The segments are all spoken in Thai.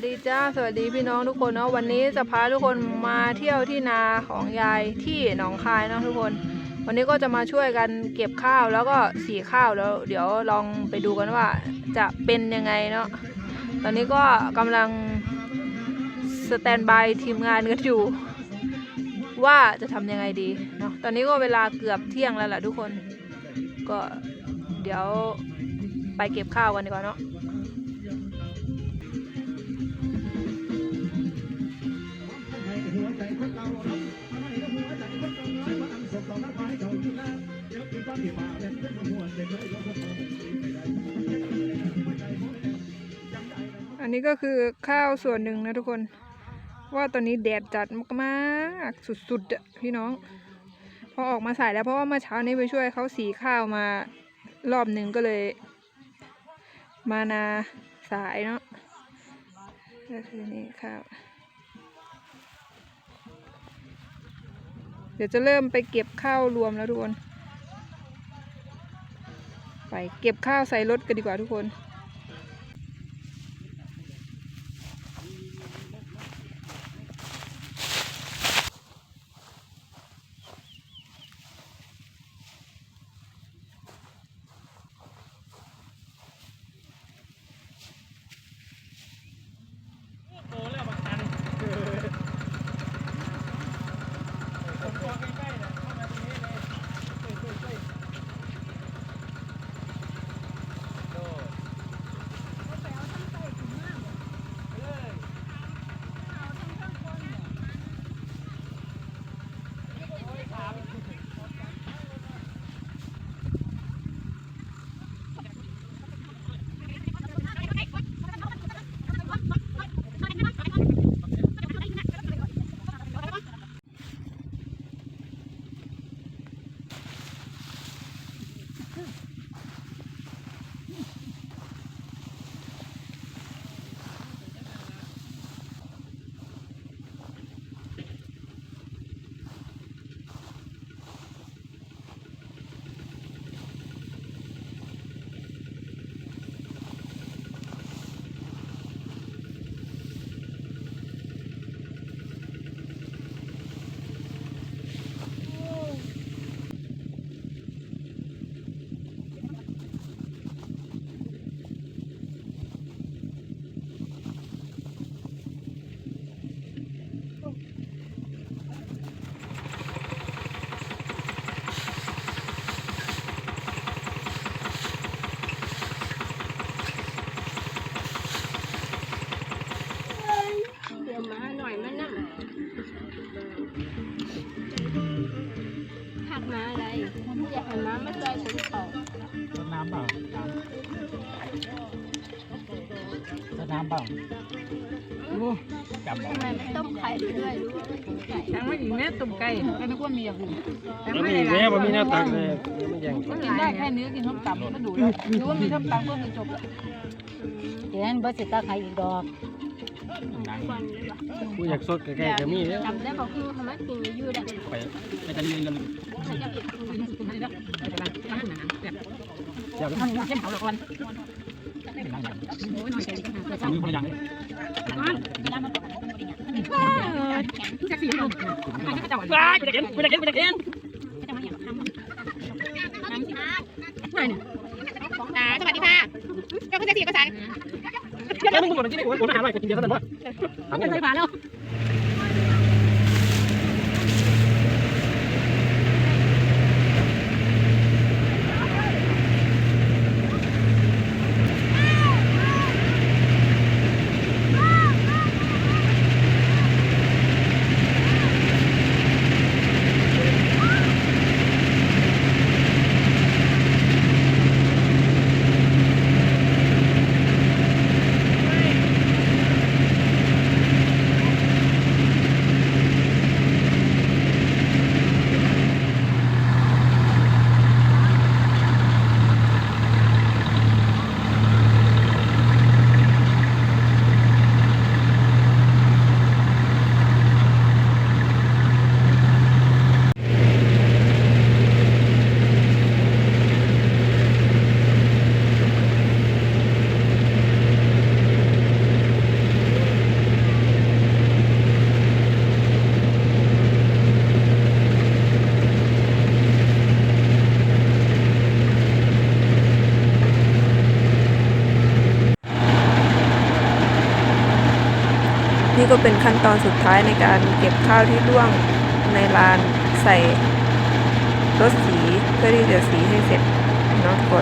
วัสดีจ้าสวัสดีพี่น้องทุกคนเนาะวันนี้จะพาทุกคนมาเที่ยวที่นาของยายที่หนองคายเนาะทุกคน วันนี้ก็จะมาช่วยกันเก็บข้าวแล้วก็สีข้าวแล้ว เดี๋ยวลองไปดูกันว่าจะเป็นยังไงเนาะตอนนี้ก็กำลังสแตนบายทีมงานกันอยู่ ว่าจะทำยังไงดีเนาะตอนนี้ก็เวลาเกือบเที่ยงแล้วแหละทุกคน ก็เดี๋ยวไปเก็บข้าวกันดีกว่าเนาะ นนี้ก็คือข้าวส่วนหนึ่งนะทุกคน ว่าตอนนี้แดดจัดมากๆสุดๆอะพี่น้อง พอออกมาใส่แล้วเพราะว่าเมื่อเช้านี้ไปช่วยเขาสีข้าวมารอบหนึ่งก็เลย มานาสายเนาะก็คือนี่ข้าวเดี๋ยวจะเริ่มไปเก็บข้าวรวมแล้วทุกคน ไปเก็บข้าวใส่รถกันดีกว่าทุกคน อะไรอยากให้มามาจอยผมเขารดน้ำเปล่าน้ำรดน้ำเปล่าโอ้จำบอกทำไมไม่ต้มไข่ไปด้วยรู้ว่าไม่ต้มไก่ทั้งไม่ถึงแม่ตุ่มไก่ก็นึกว่ามีอย่างอื่นมันมีแม่มันมีหน้าตักเลยมันยังก็กินได้แค่เนื้อกินส้มตำก็ดูแล้วหรือว่ามีส้มตำก็คือจบแล้วเดี๋ยวนั้นบ่สิตาใครอีกดอก หนังกูอยากสดใกล้ๆจะมีเนี่ยจำได้บอกคือทำไมกินไม่ยืดอะไปไปจะเรียนกันใครจะเก็บกินไม่ได้อยากมันเข้มเขาละคนเป็นนั่งอย่างมีคนอย่างนี้จะสีลมจะหวานว้ายกูจะเห็นกูจะเห็นกูจะเห็นอ่าสวัสดีค่ะเจ้าคุณจะสีภาษา เดี๋ยวมึงหมดที่นี่กูมาหาหน่อยกูกินเดียวเท่านั้นวะถาไม่หเคน่อยยผ่านแล้ว นี่ก็เป็นขั้นตอนสุดท้ายในการเก็บข้าวที่ร่วงในลานใส่รถสีเพื่อที่จะสีให้เสร็จเนาะทุกค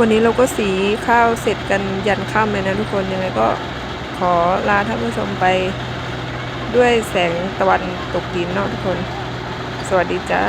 วันนี้เราก็สีข้าวเสร็จกันยันค่ำเลยนะทุกคนยังไงก็ขอลาท่านผู้ชมไปด้วยแสงตะวันตกดินเนาะทุกคน สวัสดีจ้า